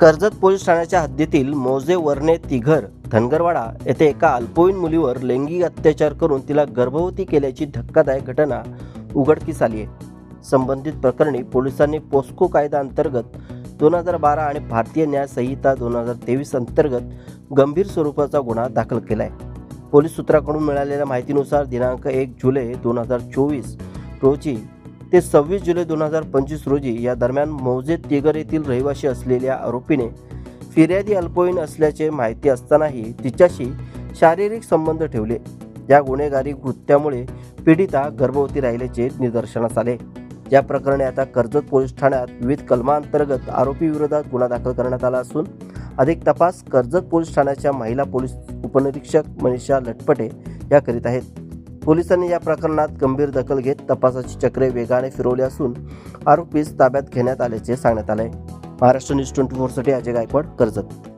Karjat police ठाण्याच्या हद्दीतील मोजे वर्णे तिघर धनगरवाडा येथे एका अल्पवयीन मुलीवर लैंगिक अत्याचार करून तिला गर्भवती केल्याची धक्कादायक घटना उघडकीस आली आहे. संबंधित प्रकरणी पोलिसांनी पोस्को कायदा अंतर्गत दोन हजार बारा आणि भारतीय न्याय संहिता दोन हजार तेवीस अंतर्गत गंभीर स्वरूपाचा गुन्हा दाखल केला आहे पोलीस सूत्राकडून मिळालेल्या माहितीनुसार दिनांक एक जुलै दोन हजार चोवीस रोजी ते सव्वीस जुलै दोन हजार पंचवीस रोजी या दरम्यान मौजे तिगर येथील रहिवासी असलेल्या आरोपीने फिर्यादी अल्पवयीन असल्याचे माहिती असतानाही तिच्याशी शारीरिक संबंध ठेवले. या गुन्हेगारी कृत्यामुळे पीडिता गर्भवती राहिल्याचे निदर्शनास आले. या प्रकरणी आता कर्जत पोलीस ठाण्यात विविध कलमांतर्गत आरोपी विरोधात गुन्हा दाखल करण्यात आला असून अधिक तपास कर्जत पोलीस ठाण्याच्या महिला पोलीस उपनिरीक्षक मनीषा लटपटे या करीत आहेत. पोलिसांनी या प्रकरणात गंभीर दखल घेत तपासाची चक्रे वेगाने फिरवली असून आरोपीस ताब्यात घेण्यात आल्याचे सांगण्यात आले. महाराष्ट्र न्यूज ट्वेंटी फोरसाठी अजय गायकवाड कर्जत.